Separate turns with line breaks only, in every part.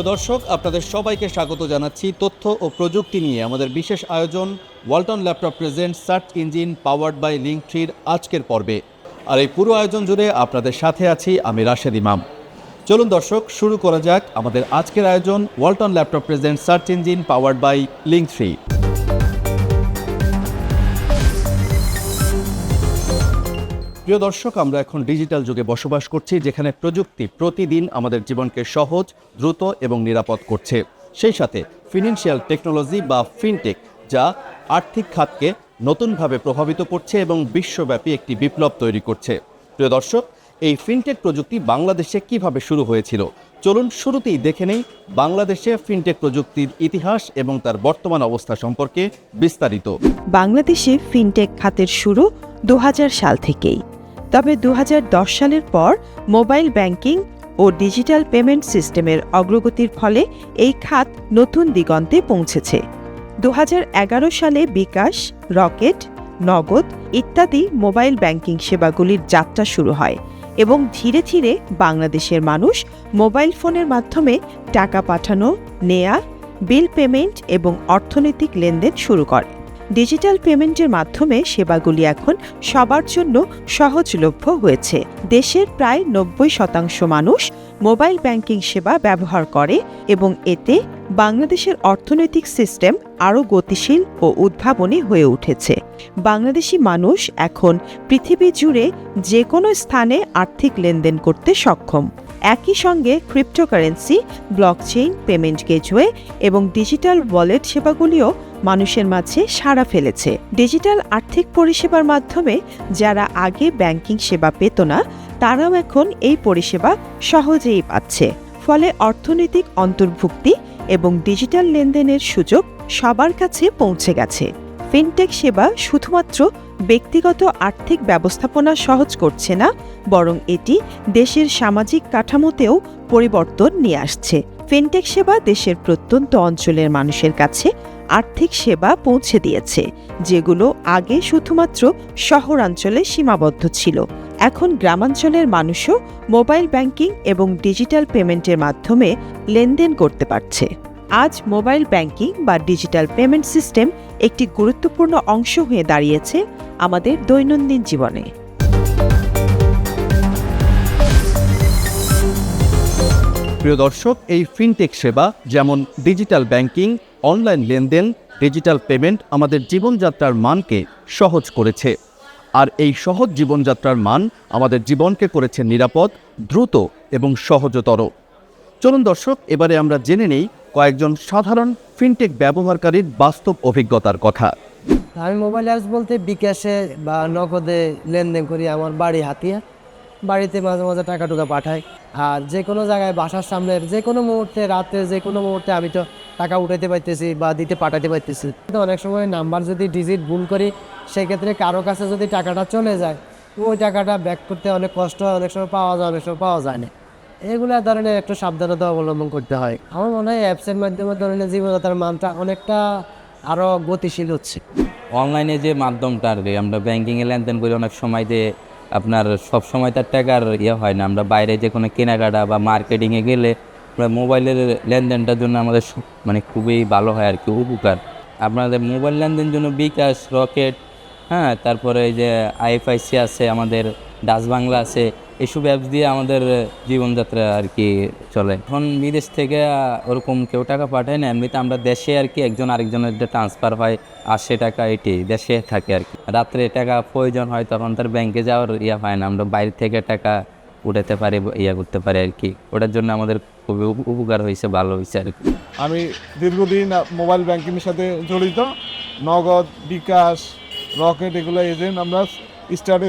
প্রিয় দর্শক, আপনাদের সবাইকে স্বাগত জানাচ্ছি তথ্য ও প্রযুক্তি নিয়ে। আমাদের বিশেষ আয়োজন Walton laptop present search engine powered by Link থ্রির আজকের পর্বে। আর এই পুরো আয়োজন জুড়ে আপনাদের সাথে আছি আমি রাশেদ ইমাম। চলুন দর্শক, শুরু করা যাক আমাদের আজকের আয়োজন Walton laptop present search engine powered by Link three. প্রিয় দর্শক, আমরা এখন ডিজিটাল যুগে বসবাস করছি, যেখানে প্রযুক্তি প্রতিদিন আমাদের জীবনকে সহজ, দ্রুত এবং নিরাপদ করছে। সেই সাথে ফিনান্সিয়াল টেকনোলজি বা ফিনটেক যা আর্থিক খাতকে নতুনভাবে প্রভাবিত করছে এবং বিশ্বব্যাপী একটি বিপ্লব তৈরি করছে। প্রিয় দর্শক, এই ফিনটেক প্রযুক্তি বাংলাদেশে কীভাবে শুরু হয়েছিল? চলুন শুরুতেই দেখে নেই বাংলাদেশে ফিনটেক প্রযুক্তির ইতিহাস এবং তার বর্তমান অবস্থা সম্পর্কে বিস্তারিত।
বাংলাদেশে ফিনটেক খাতের শুরু দু হাজার সাল থেকেই। তবে দু হাজার দশ সালের পর মোবাইল ব্যাংকিং ও ডিজিটাল পেমেন্ট সিস্টেমের অগ্রগতির ফলে এই খাত নতুন দিগন্তে পৌঁছেছে। দু হাজার এগারো সালে বিকাশ, রকেট, নগদ ইত্যাদি মোবাইল ব্যাংকিং সেবাগুলির যাত্রা শুরু হয় এবং ধীরে ধীরে বাংলাদেশের মানুষ মোবাইল ফোনের মাধ্যমে টাকা পাঠানো, নেয়া, বিল পেমেন্ট এবং অর্থনৈতিক লেনদেন শুরু করে। ডিজিটাল পেমেন্টের মাধ্যমে সেবাগুলি এখন সবার জন্য সহজলভ্য হয়েছে। দেশের প্রায় নব্বই শতাংশ মানুষ মোবাইল ব্যাংকিং সেবা ব্যবহার করে এবং এতে বাংলাদেশের অর্থনৈতিক সিস্টেম আরও গতিশীল ও উদ্ভাবনী হয়ে উঠেছে। বাংলাদেশি মানুষ এখন পৃথিবী জুড়ে যে কোনো স্থানে আর্থিক লেনদেন করতে সক্ষম। একই সঙ্গে ক্রিপ্টোকারেন্সি ব্লকচেইন পেমেন্ট গেটওয়ে এবং ডিজিটাল ওয়ালেট সেবাগুলিও মানুষের মাঝে সাড়া ফেলেছে। ডিজিটাল আর্থিক পরিষেবার মাধ্যমে যারা আগে ব্যাংকিং সেবা পেত না, তারাও এখন এই পরিষেবা সহজেই পাচ্ছে। ফলে অর্থনৈতিক অন্তর্ভুক্তি এবং ডিজিটাল লেনদেনের সুযোগ সবার কাছে পৌঁছে গেছে। ফিনটেক সেবা শুধুমাত্র ব্যক্তিগত আর্থিক ব্যবস্থাপনা সহজ করছে না, বরং এটি দেশের সামাজিক কাঠামোতেও পরিবর্তন নিয়ে আসছে। ফিনটেক সেবা দেশের প্রত্যন্ত অঞ্চলের মানুষের কাছে আর্থিক সেবা পৌঁছে দিয়েছে, যেগুলো আগে শুধুমাত্র শহরাঞ্চলে সীমাবদ্ধ ছিল। এখন গ্রামাঞ্চলের মানুষও মোবাইল ব্যাংকিং এবং ডিজিটাল পেমেন্টের মাধ্যমে লেনদেন করতে পারছে। আজ মোবাইল ব্যাংকিং বা ডিজিটাল পেমেন্ট সিস্টেম একটি গুরুত্বপূর্ণ অংশ হয়ে দাঁড়িয়েছে আমাদের দৈনন্দিন জীবনে।
প্রিয় দর্শক, এই ফিনটেক সেবা যেমন ডিজিটাল ব্যাংকিং, অনলাইন লেনদেন, ডিজিটাল পেমেন্ট আমাদের জীবনযাত্রার মানকে সহজ করেছে। আর এই সহজ জীবনযাত্রার মান আমাদের জীবনকে করেছে নিরাপদ, দ্রুত এবং সহজতর। চলুন দর্শক, এবারে আমরা জেনে নেই কয়েকজন সাধারণ ফিনটেক ব্যবহারকারীর বাস্তব অভিজ্ঞতার কথা।
আমি মোবাইল অ্যাপস বলতে বিকাশে বা নগদে লেনদেন করি আমার বাড়ি হাতিয়া বাড়িতে মাঝে মাঝে টাকা টুকা পাঠাই। আর যে কোনো জায়গায় বাসার সামনে যে কোনো মুহূর্তে, রাতে যে কোনো মুহূর্তে আমি তো টাকা উঠাইতে পারতেছি বা দিতে পাঠাতে পারতেছি তো অনেক সময় নাম্বার যদি ডিজিট ভুল করি, সেক্ষেত্রে কারও কাছে যদি টাকাটা চলে যায়, ওই টাকাটা ব্যাক করতে অনেক কষ্ট হয়, অনেক সময় পাওয়া যায়, অনেক সময় পাওয়া যায় না। এগুলো ধরনের একটু সাবধানতা অবলম্বন করতে হয়। আমার মনে হয় অ্যাপসের মাধ্যমে ধরনের জীবনতার মানটা অনেকটা আরও গতিশীল হচ্ছে।
অনলাইনে যে মাধ্যমটা আর কি, আমরা ব্যাংকিংয়ে লেনদেন করি অনেক সময় যে আপনার সব সময় তার টাকার ইয়ে হয় না। আমরা বাইরে যে কোনো কেনাকাটা বা মার্কেটিংয়ে গেলে মোবাইলের লেনদেনটার জন্য আমাদের মানে খুবই ভালো হয় আর কি, উপকার। আপনাদের মোবাইল লেনদেন জন্য বিকাশ, রকেট হ্যাঁ তারপরে এই যে আইএফআইসি আছে, আমাদের ডাচ বাংলা আছে এসব অ্যাপস দিয়ে আমাদের জীবনযাত্রা আর কি চলে। এখন বিদেশ থেকে ওরকম কেউ টাকা পাঠায় না, এমনিতে আমরা দেশে আর কি একজন আরেকজনের যে ট্রান্সফার হয়, আশি টাকা এটি দেশে থাকে আর কি। রাত্রে টাকা প্রয়োজন হয়, তখন তার ব্যাংকে যাওয়ার ইয়া হয় না, আমরা বাইরে থেকে টাকা উঠাতে পারি, ইয়া করতে পারি আর কি। ওটার জন্য আমাদের খুবই উপকার হয়েছে, ভালো হয়েছে আর কি।
আমি দীর্ঘদিন মোবাইল ব্যাংকিংয়ের সাথে জড়িত, নগদ, বিকাশ রকেট এগুলো এজেন্ট আমরা স্টার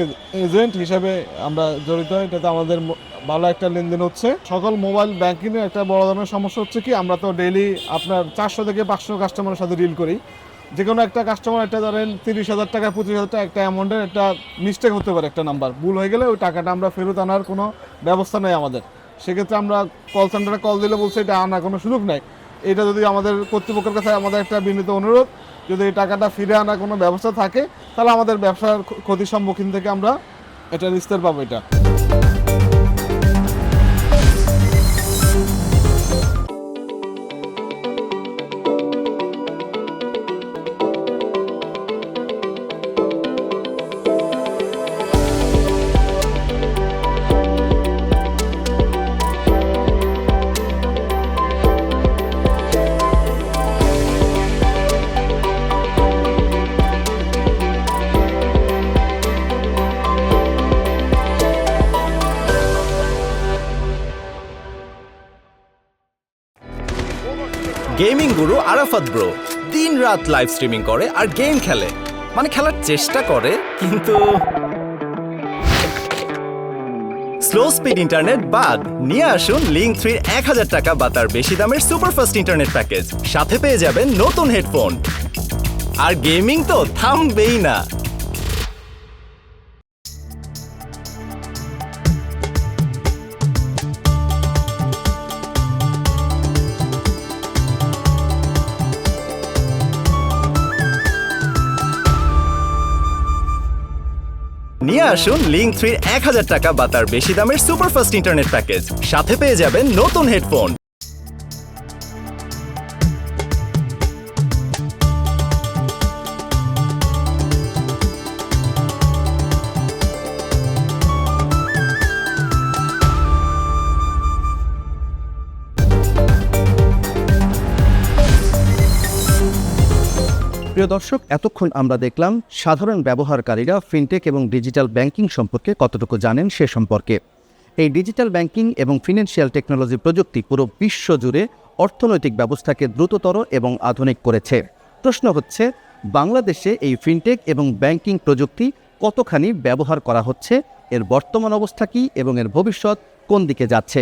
এজেন্ট হিসাবে আমরা জড়িত এটাতে আমাদের ভালো একটা লেনদেন হচ্ছে। সকল মোবাইল ব্যাংকিংয়ের একটা বড় ধরনের সমস্যা হচ্ছে কি, আমরা তো ডেইলি আপনার চারশো থেকে পাঁচশো কাস্টমারের সাথে ডিল করি। যে কোনো একটা কাস্টমার একটা ধরেন তিরিশ হাজার টাকা, পঁচিশ হাজার টাকা, একটা অ্যামাউন্টের একটা মিস্টেক হতে পারে একটা নাম্বার ভুল হয়ে গেলে ওই টাকাটা আমরা ফেরত আনার কোনো ব্যবস্থা নেই আমাদের। সেক্ষেত্রে আমরা কল সেন্টারে কল দিলে বলছে এটা আনার কোনো সুযোগ নেই। এটা যদি আমাদের কর্তৃপক্ষের কাছে আমাদের একটা বিনীত অনুরোধ যদি এই টাকাটা ফিরে আনার কোনো ব্যবস্থা থাকে, তাহলে আমাদের ব্যবসার ক্ষ- ক্ষতির সম্মুখীন থেকে আমরা এটা নিস্তার পাবো এটা।
গেমিং গুরু আরাফাত ব্রো। দিন রাত লাইভ স্ট্রিমিং করে আর গেম খেলে। মানে খেলার চেষ্টা করে, কিন্তু স্লো স্পিড ইন্টারনেট বাদ, নিয়ে আসুন লিঙ্ক থ্রির এক হাজার টাকা বা তার বেশি দামের সুপারফাস্ট ইন্টারনেট প্যাকেজ সাথে পেয়ে যাবেন নতুন হেডফোন আর গেমিং তো থামবেই না। আসুন লিঙ্ক থ্রির এক হাজার টাকা বা তার বেশি দামের সুপারফাস্ট ইন্টারনেট প্যাকেজ সাথে পেয়ে যাবেন নতুন হেডফোন
প্রিয় দর্শক, এতক্ষণ আমরা দেখলাম সাধারণ ব্যবহারকারীরা ফিনটেক এবং ডিজিটাল ব্যাংকিং সম্পর্কে কতটুকু জানেন সে সম্পর্কে। এই ডিজিটাল ব্যাংকিং এবং ফিনান্সিয়াল টেকনোলজি প্রযুক্তি পুরো বিশ্ব জুড়ে অর্থনৈতিক ব্যবস্থাকে দ্রুততর এবং আধুনিক করেছে। প্রশ্ন হচ্ছে, বাংলাদেশে এই ফিনটেক এবং ব্যাংকিং প্রযুক্তি কতখানি ব্যবহার করা হচ্ছে, এর বর্তমান অবস্থা কী এবং এর ভবিষ্যৎ কোন দিকে যাচ্ছে?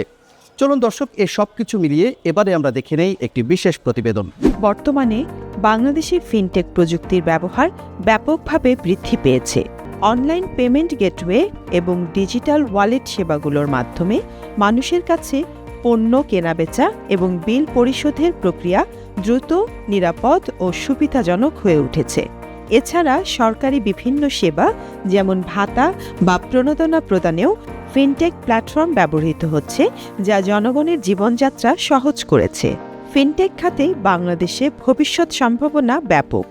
চলুন দর্শক, এ সব কিছু মিলিয়ে এবারে আমরা দেখে নেই একটি বিশেষ প্রতিবেদন।
বর্তমানে বাংলাদেশে ফিনটেক প্রযুক্তির ব্যবহার ব্যাপকভাবে বৃদ্ধি পেয়েছে। অনলাইন পেমেন্ট গেটওয়ে এবং ডিজিটাল ওয়ালেট সেবাগুলোর মাধ্যমে মানুষের কাছে পণ্য কেনাবেচা এবং বিল পরিশোধের প্রক্রিয়া দ্রুত, নিরাপদ ও সুবিধাজনক হয়ে উঠেছে। এছাড়া সরকারি বিভিন্ন সেবা, যেমন ভাতা বা প্রণোদনা প্রদানেও ফিনটেক প্ল্যাটফর্ম ব্যবহৃত হচ্ছে, যা জনগণের জীবনযাত্রা সহজ করেছে। ফিনটেক খাতে বাংলাদেশে ভবিষ্যৎ সম্ভাবনা ব্যাপক।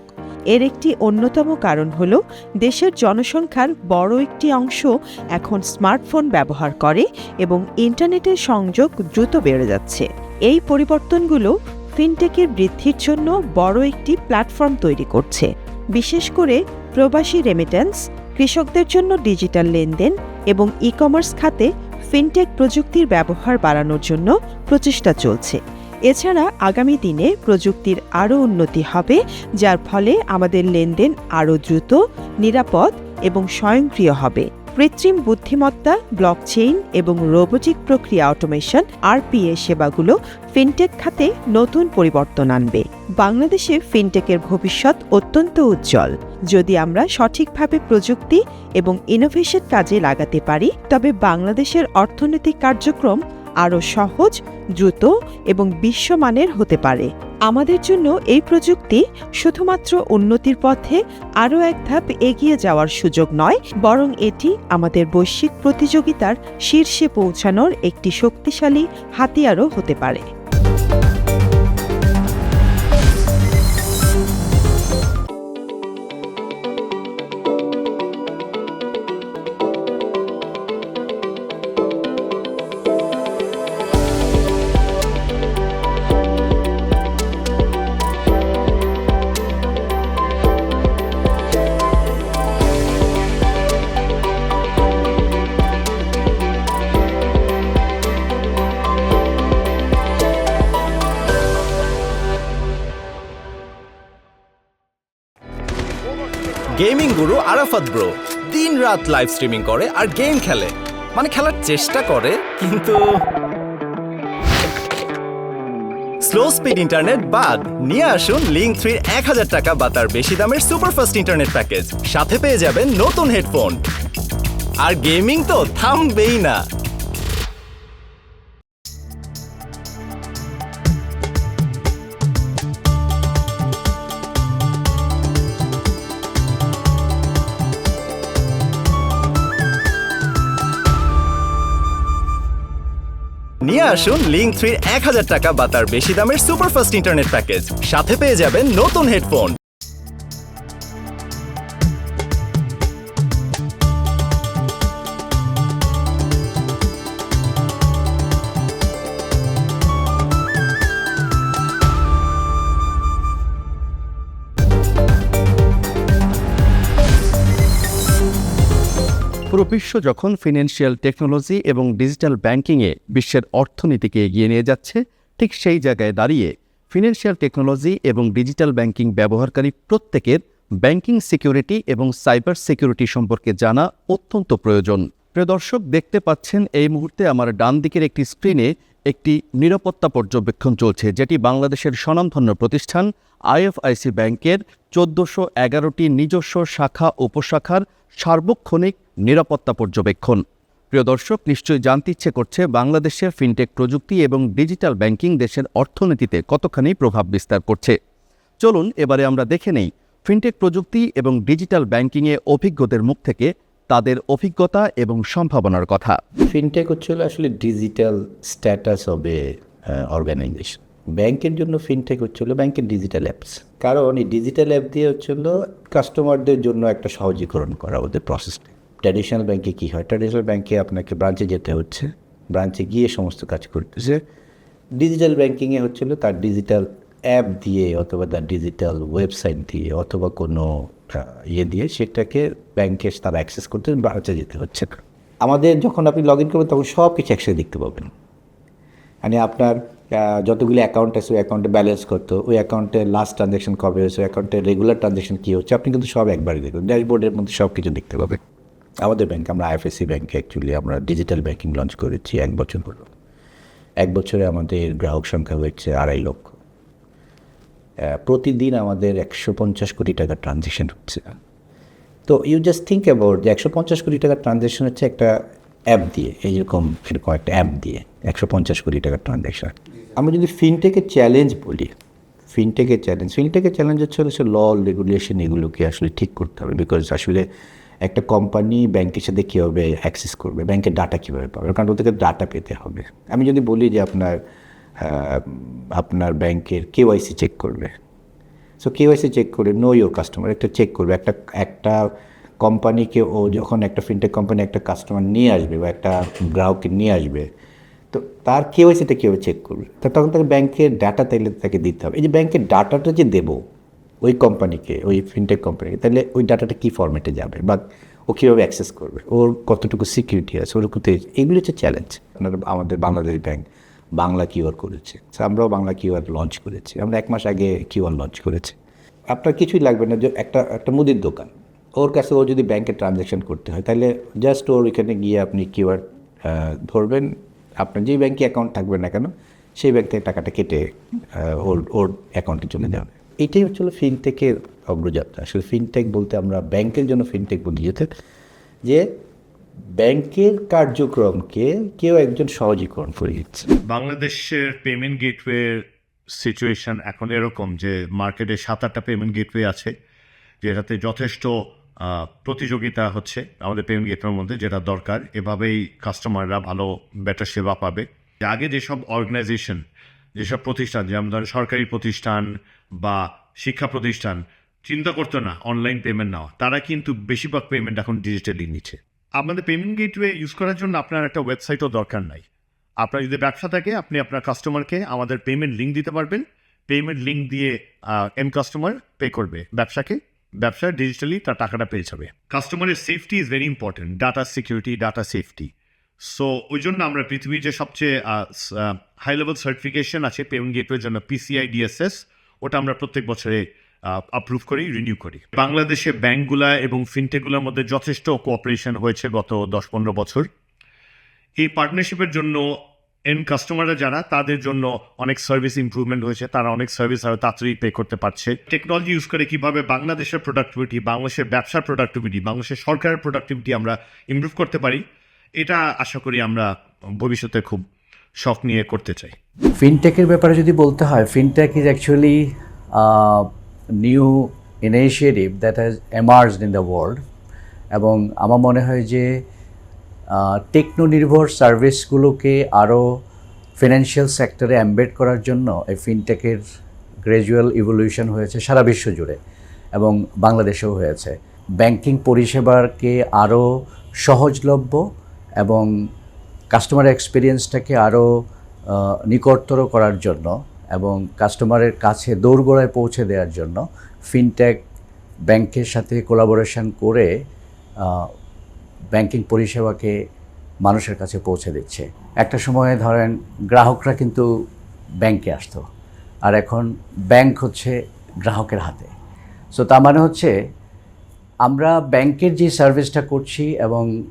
এর একটি অন্যতম কারণ হল, দেশের জনসংখ্যার বড় একটি অংশ এখন স্মার্টফোন ব্যবহার করে এবং ইন্টারনেটের সংযোগ দ্রুত বেড়ে যাচ্ছে। এই পরিবর্তনগুলো ফিনটেকের বৃদ্ধির জন্য বড় একটি প্ল্যাটফর্ম তৈরি করছে। বিশেষ করে প্রবাসী রেমিটেন্স কৃষকদের জন্য ডিজিটাল লেনদেন এবং ই কমার্স খাতে ফিনটেক প্রযুক্তির ব্যবহার বাড়ানোর জন্য প্রচেষ্টা চলছে। এছাড়া আগামী দিনে প্রযুক্তির আরও উন্নতি হবে, যার ফলে আমাদের লেনদেন আরও দ্রুত, নিরাপদ এবং স্বয়ংক্রিয় হবে। কৃত্রিম বুদ্ধিমত্তা ব্লকচেইন এবং রোবোটিক প্রক্রিয়া অটোমেশন আরপিএ সেবাগুলো ফিনটেক খাতে নতুন পরিবর্তন আনবে। বাংলাদেশে ফিনটেকের ভবিষ্যৎ অত্যন্ত উজ্জ্বল। যদি আমরা সঠিকভাবে প্রযুক্তি এবং ইনোভেশন কাজে লাগাতে পারি, তবে বাংলাদেশের অর্থনৈতিক কার্যক্রম আরও সহজ, দ্রুত এবং বিশ্বমানের হতে পারে। আমাদের জন্য এই প্রযুক্তি শুধুমাত্র উন্নতির পথে আরও এক ধাপ এগিয়ে যাওয়ার সুযোগ নয়, বরং এটি আমাদের বৈশ্বিক প্রতিযোগিতার শীর্ষে পৌঁছানোর একটি শক্তিশালী হাতিয়ারও হতে পারে।
আরাফাত ব্রো দিন রাত লাইভ স্ট্রিমিং করে আর গেম খেলে। মানে খেলার চেষ্টা করে, কিন্তু স্লো স্পিড ইন্টারনেট বাদ, নিয়ে আসুন লিঙ্ক থ্রির এক হাজার টাকা বা তার বেশি দামের সুপারফাস্ট ইন্টারনেট প্যাকেজ সাথে পেয়ে যাবেন নতুন হেডফোন আর গেমিং তো থামবেই না। আসুন লিঙ্ক থ্রির এক হাজার টাকা বা তার বেশি দামের সুপারফাস্ট ইন্টারনেট প্যাকেজ সাথে পেয়ে যাবেন নতুন হেডফোন
পুরো বিশ্ব যখন ফিনান্সিয়াল টেকনোলজি এবং ডিজিটাল ব্যাংকিংয়ে বিশ্বের অর্থনীতিকে এগিয়ে নিয়ে যাচ্ছে, ঠিক সেই জায়গায় দাঁড়িয়ে ফিনান্সিয়াল টেকনোলজি এবং ডিজিটাল ব্যাংকিং ব্যবহারকারী প্রত্যেকের ব্যাংকিং সিকিউরিটি এবং সাইবার সিকিউরিটি সম্পর্কে জানা অত্যন্ত প্রয়োজন। প্রিয় দর্শক, দেখতে পাচ্ছেন এই মুহূর্তে আমার ডান দিকের একটি স্ক্রিনে একটি নিরাপত্তা পর্যবেক্ষণ চলছে, যেটি বাংলাদেশের স্বনামধন্য প্রতিষ্ঠান আইএফআইসি ব্যাংকের চোদ্দোশো এগারোটি নিজস্ব শাখা উপশাখার সার্বক্ষণিক নিরাপত্তা পর্যবেক্ষণ। প্রিয় দর্শক, নিশ্চয়ই জানতে ইচ্ছে করছে বাংলাদেশে ফিনটেক প্রযুক্তি এবং ডিজিটাল ব্যাংকিং দেশের অর্থনীতিতে কতখানি প্রভাব বিস্তার করছে। চলুন, এবারে আমরা দেখে নেই ফিনটেক প্রযুক্তি এবং ডিজিটাল ব্যাংকিংয়ে অভিজ্ঞদের মুখ থেকে তাদের অভিজ্ঞতা এবং সম্ভাবনার কথা।
ফিনটেক হচ্ছে আসলে digital status of a organisation ব্যাংকের জন্য ফিনটেক হচ্ছে হলো ব্যাংকের ডিজিটাল অ্যাপস কারণ এই ডিজিটাল অ্যাপ দিয়ে হচ্ছে হলো কাস্টমারদের জন্য একটা সহজীকরণ করা ওদের প্রসেসটা ট্র্যাডিশনাল ব্যাংকে কী হয়? ট্র্যাডিশনাল ব্যাংকে আপনাকে ব্রাঞ্চে যেতে হচ্ছে। ব্রাঞ্চে গিয়ে সমস্ত কাজ করতেছে। ডিজিটাল ব্যাংকিংয়ে হচ্ছে হলো তার ডিজিটাল অ্যাপ দিয়ে অথবা তার ডিজিটাল ওয়েবসাইট দিয়ে অথবা কোনো ইয়ে দিয়ে সেটাকে ব্যাংকে তারা অ্যাক্সেস করতে ব্রাঞ্চে যেতে হচ্ছে আমাদের যখন আপনি লগ ইন করবেন তখন সব কিছু একসাথে দেখতে পাবেন। মানে আপনার যতগুলি অ্যাকাউন্ট আছে ওই অ্যাকাউন্টে ব্যালেন্স করতো ওই অ্যাকাউন্টে লাস্ট ট্রানজ্যাকশন কবে হয়েছে, ওই অ্যাকাউন্টে রেগুলার ট্রানজ্যাকশন কী হচ্ছে, আপনি কিন্তু সব একবারই দেখবেন। ড্যাশবোর্ডের মধ্যে সব কিছু দেখতে পাবেন। আমাদের ব্যাংক আমরা আইএফএসসি ব্যাংকে অ্যাকচুয়ালি আমরা ডিজিটাল ব্যাংকিং লঞ্চ করেছি এক বছর হলো। এক বছরে আমাদের গ্রাহক সংখ্যা হয়েছে আড়াই লক্ষ। প্রতিদিন আমাদের একশো পঞ্চাশ কোটি টাকা ট্রানজ্যাকশন হচ্ছে। তো ইউ জাস্ট থিঙ্ক অ্যাবাউট যে একশো পঞ্চাশ কোটি টাকার ট্রানজ্যাকশন হচ্ছে একটা অ্যাপ দিয়ে এইরকম এরকম একটা অ্যাপ দিয়ে একশো পঞ্চাশ কোটি টাকার ট্রানজ্যাকশন আমরা যদি ফিনটেকের চ্যালেঞ্জ বলি ফিনটেকের চ্যালেঞ্জ ফিনটেকের চ্যালেঞ্জ হচ্ছে সে ল রেগুলেশন এগুলোকে আসলে ঠিক করতে হবে বিকজ আসলে একটা কোম্পানি ব্যাংকের সাথে কীভাবে অ্যাক্সেস করবে ব্যাংকের ডাটা কীভাবে পাবে, কারণ ওদেরকে ডাটা পেতে হবে। আমি যদি বলি যে আপনার আপনার ব্যাংকের কেওয়াইসি চেক করবে। সো কেওয়াইসি চেক করে নো ইউর কাস্টমার একটা চেক করবে, একটা একটা কোম্পানিকে ও যখন একটা ফিনটেক কোম্পানি একটা কাস্টমার নিয়ে আসবে বা একটা গ্রাহককে নিয়ে আসবে, তো তার কেওয়াইসিটা কীভাবে চেক করবে? তা তখন তাকে ব্যাংকের ডাটা তাইলে তাকে দিতে হবে। এই যে ব্যাংকের ডাটাটা যে দেবো ওই কোম্পানিকে ওই ফিনটেক কোম্পানিকে তাহলে ওই ডাটাটা কী ফরম্যাটে যাবে বা ও কীভাবে অ্যাক্সেস করবে? ওর কতটুকু সিকিউরিটি আছে? ওর কোথায়? এগুলো হচ্ছে চ্যালেঞ্জ আমাদের বাংলাদেশ ব্যাংক বাংলা কিউআর করেছে। আমরাও বাংলা কিউআর লঞ্চ করেছি। আমরা এক মাস আগে কিউআর লঞ্চ করেছি। আপনার কিছুই লাগবে না, যে একটা একটা মুদির দোকান। ওর কাছে ও যদি ব্যাংকে ট্রানজ্যাকশন করতে হয়, তাহলে জাস্ট ওর এখানে গিয়ে আপনি কিউআর ধরবেন। আপনার যেই ব্যাংকে অ্যাকাউন্ট থাকবে না কেন, সেই ব্যাংক থেকে টাকাটা কেটে ওর ওর অ্যাকাউন্টে চলে যাবে। এটাই হচ্ছে হলো ফিনটেকের অগ্রযাত্রা। আসলে ফিনটেক বলতে আমরা ব্যাংকের জন্য ফিনটেক বলি যে ব্যাংকের কার্যক্রমকে কেউ একজন সহজীকরণ করে দিচ্ছে।
বাংলাদেশের পেমেন্ট গেটওয়ের সিচুয়েশন এখন এরকম যে মার্কেটে সাত আটটা পেমেন্ট গেটওয়ে আছে, যেটাতে যথেষ্ট প্রতিযোগিতা হচ্ছে আমাদের পেমেন্ট গেটওয়ের মধ্যে, যেটা দরকার। এভাবেই কাস্টমাররা ভালো বেটার সেবা পাবে। আগে যেসব অর্গানাইজেশন যেসব প্রতিষ্ঠান, যেমন ধরেন সরকারি প্রতিষ্ঠান বা শিক্ষা প্রতিষ্ঠান, চিন্তা করতো না অনলাইন পেমেন্ট নেওয়া। তারা কিন্তু বেশিরভাগ পেমেন্ট এখন ডিজিটালি নিচ্ছে। আপনাদের পেমেন্ট গেটওয়ে ইউজ করার জন্য আপনার একটা ওয়েবসাইটও দরকার নাই। আপনার যদি ব্যবসা থাকে, আপনি আপনার কাস্টমারকে আমাদের পেমেন্ট লিঙ্ক দিতে পারবেন। পেমেন্ট লিঙ্ক দিয়ে এম কাস্টমার পে করবে ব্যবসাকে। ব্যবসা ডিজিটালি তার টাকাটা পেয়ে যাবে। কাস্টমারের safety is very important data security data safety so ওই জন্য আমরা পৃথিবীর যে সবচেয়ে হাই লেভেল সার্টিফিকেশন আছে পেমেন্ট গেটওয়ের জন্য পিসিআই ডিএসএস ওটা আমরা প্রত্যেক বছরে অ্যাপ্রুভ করি রিনিউ করি। বাংলাদেশে ব্যাংকগুলা এবং ফিনটেকগুলোর মধ্যে যথেষ্ট কোঅপারেশন হয়েছে গত দশ পনেরো বছর। এই পার্টনারশিপের জন্য এন্ড কাস্টমাররা যারা, তাদের জন্য অনেক সার্ভিস ইমপ্রুভমেন্ট হয়েছে। তারা অনেক সার্ভিস আরও তাড়াতাড়ি পে করতে পারছে। টেকনোলজি ইউজ করে কীভাবে বাংলাদেশের প্রোডাক্টিভিটি বাংলাদেশের ব্যবসার প্রোডাক্টিভিটি বাংলাদেশের সরকারের প্রোডাক্টিভিটি আমরা ইমপ্রুভ করতে পারি, এটা আশা করি আমরা ভবিষ্যতে খুব শখ নিয়ে করতে চাই।
ফিনটেকের ব্যাপারে যদি বলতে হয় fintech is actually new initiative that has emerged in the world এবং আমার মনে হয় যে টেকনো নির্ভর সার্ভিসগুলোকে আরও ফিনান্সিয়াল সেক্টরে অ্যাম্বেড করার জন্য এই ফিনটেকের গ্র্যাজুয়াল ইভলিউশন হয়েছে সারা বিশ্ব জুড়ে এবং বাংলাদেশেও হয়েছে। ব্যাংকিং পরিষেবাকে আরও সহজলভ্য এবং কাস্টমার এক্সপিরিয়েন্সটাকে আরও নিকটতর করার জন্য এবং কাস্টমারের কাছে দৌড়গোড়ায় পৌঁছে দেওয়ার জন্য ফিনটেক ব্যাংকের সাথে কোলাবোরেশন করে ব্যাংকিং পরিষেবাকে মানুষের কাছে পৌঁছে দিচ্ছে। একটা সময়ে ধরেন গ্রাহকরা কিন্তু ব্যাংকে আসতো আর এখন ব্যাংক হচ্ছে গ্রাহকের হাতে। সো তার মানে হচ্ছে আমরা ব্যাংকের যে সার্ভিসটা করছি এবং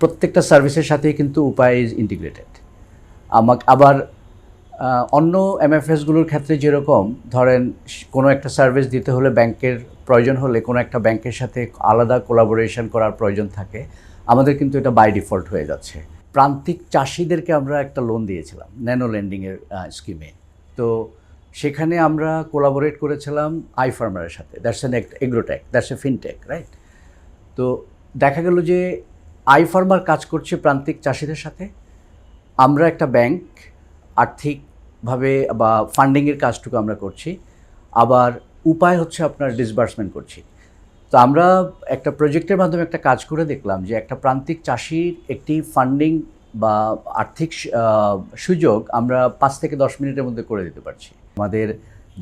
প্রত্যেকটা সার্ভিসের সাথেই কিন্তু উপায় ইজ ইন্টিগ্রেটেড আমাকে আবার অন্য এমএফএসগুলোর ক্ষেত্রে যেরকম, ধরেন কোনো একটা সার্ভিস দিতে হলে ব্যাংকের প্রয়োজন হলে কোনো একটা ব্যাংকের সাথে আলাদা কোলাবোরেশন করার প্রয়োজন থাকে। আমাদের কিন্তু এটা বাই ডিফল্ট হয়ে যাচ্ছে। প্রান্তিক চাষিদেরকে আমরা একটা লোন দিয়েছিলাম, ন্যানো লেন্ডিংয়ের স্কিমে তো সেখানে আমরা কোলাবোরেট করেছিলাম আই ফার্মারের সাথে that's an agrotech that's a fintech right তো দেখা গেল যে আই ফার্মার কাজ করছে প্রান্তিক চাষিদের সাথে। আমরা একটা ব্যাংক আর্থিকভাবে বা ফান্ডিংয়ের কাজটুকু আমরা করছি। আবার উপায় হচ্ছে আপনার ডিসবার্সমেন্ট করছি। তো আমরা একটা প্রজেক্টের মাধ্যমে একটা কাজ করে দেখলাম যে একটা প্রান্তিক চাষির একটি ফান্ডিং বা আর্থিক সুযোগ আমরা পাঁচ থেকে দশ মিনিটের মধ্যে করে দিতে পারছি। আমাদের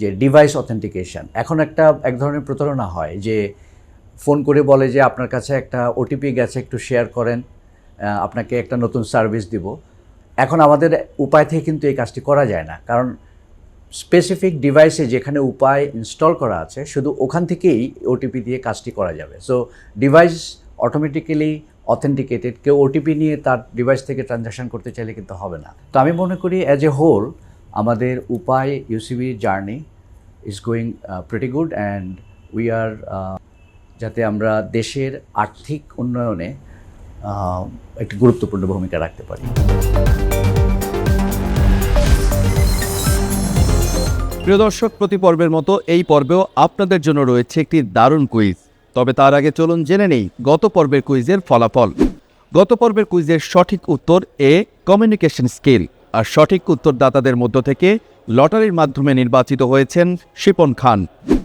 যে ডিভাইস অথেন্টিকেশন এখন একটা এক ধরনের প্রতারণা হয় যে ফোন করে বলে যে আপনার কাছে একটা ওটিপি গেছে, একটু শেয়ার করেন আপনাকে একটা নতুন সার্ভিস দিব। এখন আমাদের উপায় থেকে কিন্তু এই কাজটি করা যায় না। কারণ স্পেসিফিক ডিভাইসে যেখানে উপায় ইনস্টল করা আছে, শুধু ওখান থেকেই ওটিপি দিয়ে কাজটি করা যাবে। সো ডিভাইস অটোমেটিক্যালি অথেন্টিকেটেড কেউ ওটিপি নিয়ে তার ডিভাইস থেকে ট্রানজ্যাকশন করতে চাইলে কিন্তু হবে না। তো আমি মনে করি অ্যাজ এ হোল আমাদের Upay UCB journey is going pretty good and we are যাতে আমরা দেশের আর্থিক উন্নয়নে একটি গুরুত্বপূর্ণ ভূমিকা রাখতে পারি।
প্রিয় দর্শক, প্রতি পর্বের মতো এই পর্বেও আপনাদের জন্য রয়েছে একটি দারুণ কুইজ। তবে তার আগে চলুন জেনে নেই গত পর্বের কুইজের ফলাফল। গত পর্বের কুইজের সঠিক উত্তর এ কমিউনিকেশন স্কিল আর সঠিক উত্তরদাতাদের মধ্য থেকে লটারির মাধ্যমে নির্বাচিত হয়েছেন শিপন খান।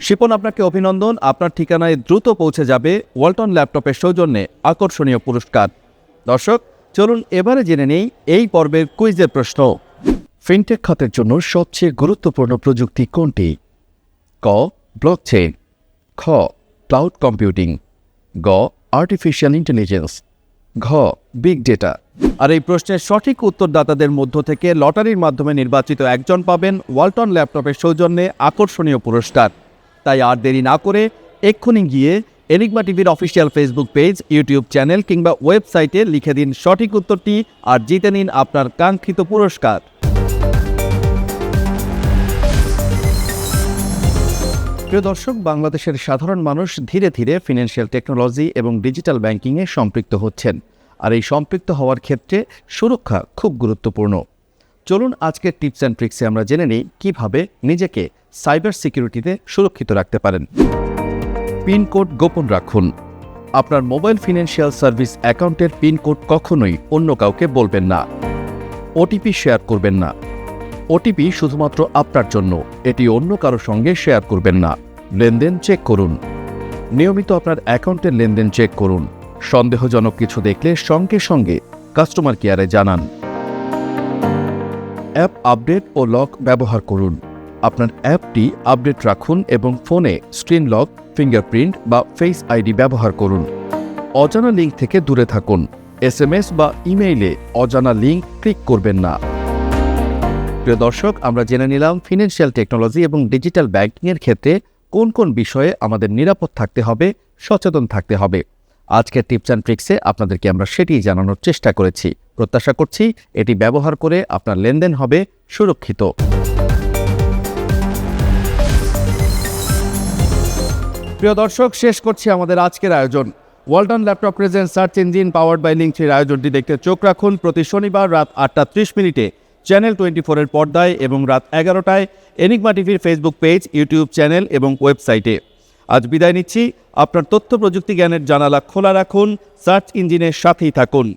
শিপন, আপনাকে অভিনন্দন। আপনার ঠিকানায় দ্রুত পৌঁছে যাবে ওয়ালটন ল্যাপটপের সৌজন্যে আকর্ষণীয় পুরস্কার। দর্শক, চলুন এবারে জেনে নেই এই পর্বের কুইজের প্রশ্ন। ফিনটেক খাতের জন্য সবচেয়ে গুরুত্বপূর্ণ প্রযুক্তি কোনটি? ক ব্লকচেইন খ ক্লাউড কম্পিউটিং গ আর্টিফিশিয়াল ইন্টেলিজেন্স ঘ বিগ ডেটা আর এই প্রশ্নের সঠিক উত্তরদাতাদের মধ্য থেকে লটারির মাধ্যমে নির্বাচিত একজন পাবেন ওয়ালটন ল্যাপটপের সৌজন্যে আকর্ষণীয় পুরস্কার। তাই আর দেরি না করে এক্ষুনি গিয়ে এনিগমা টিভির official Facebook page YouTube channel কিংবা ওয়েবসাইটে লিখে দিন সঠিক উত্তরটি আর জিতে নিন আপনার কাঙ্ক্ষিত পুরস্কার। প্রিয় দর্শক, বাংলাদেশের সাধারণ মানুষ ধীরে ধীরে ফিনান্সিয়াল টেকনোলজি এবং ডিজিটাল ব্যাংকিংয়ে সম্পৃক্ত হচ্ছেন। আর এই সম্পৃক্ত হওয়ার ক্ষেত্রে সুরক্ষা খুব গুরুত্বপূর্ণ। চলুন আজকের টিপস অ্যান্ড ট্রিক্সে আমরা জেনে নিই কীভাবে নিজেকে সাইবার সিকিউরিটিতে সুরক্ষিত রাখতে পারেন। পিনকোড গোপন রাখুন। আপনার মোবাইল ফিনান্সিয়াল সার্ভিস অ্যাকাউন্টের পিনকোড কখনোই অন্য কাউকে বলবেন না। ওটিপি শেয়ার করবেন না। ওটিপি শুধুমাত্র আপনার জন্য। এটি অন্য কারও সঙ্গে শেয়ার করবেন না। লেনদেন চেক করুন। নিয়মিত আপনার অ্যাকাউন্টের লেনদেন চেক করুন। সন্দেহজনক কিছু দেখলে সঙ্গে সঙ্গে কাস্টমার কেয়ারে জানান। অ্যাপ আপডেট ও লক ব্যবহার করুন। আপনার অ্যাপটি আপডেট রাখুন এবং ফোনে স্ক্রিন লক ফিঙ্গারপ্রিন্ট বা ফেস আইডি ব্যবহার করুন। অজানা লিঙ্ক থেকে দূরে থাকুন। এসএমএস বা ইমেইলে অজানা লিঙ্ক ক্লিক করবেন না। প্রিয় দর্শক, আমরা জেনে নিলাম ফিনান্সিয়াল টেকনোলজি এবং ডিজিটাল ব্যাংকিংয়ের ক্ষেত্রে কোন কোন বিষয়ে আমাদের নিরাপদ থাকতে হবে, সচেতন থাকতে হবে। আজকের টিপস অ্যান্ড ট্রিক্সে আপনাদেরকে আমরা সেটিই জানানোর চেষ্টা করেছি। প্রত্যাশা করছি এটি ব্যবহার করে আপনার লেনদেন হবে সুরক্ষিত। প্রিয় দর্শক, শেষ করছি আমাদের আজকের আয়োজন। Walton laptop present search engine powered by লিঙ্কটির আয়োজনটি দেখতে চোখ রাখুন। প্রতি শনিবার রাত আটটা ত্রিশ মিনিটে চ্যানেল টোয়েন্টি ফোরের পর্দায় এবং রাত এগারোটায় এনিকমা টিভির ফেসবুক পেজ, ইউটিউব চ্যানেল এবং ওয়েবসাইটে। আজ বিদায় নিচ্ছি। আপনার তথ্য প্রযুক্তি জ্ঞানের জানালা খোলা রাখুন। সার্চ ইঞ্জিনের সাথেই থাকুন।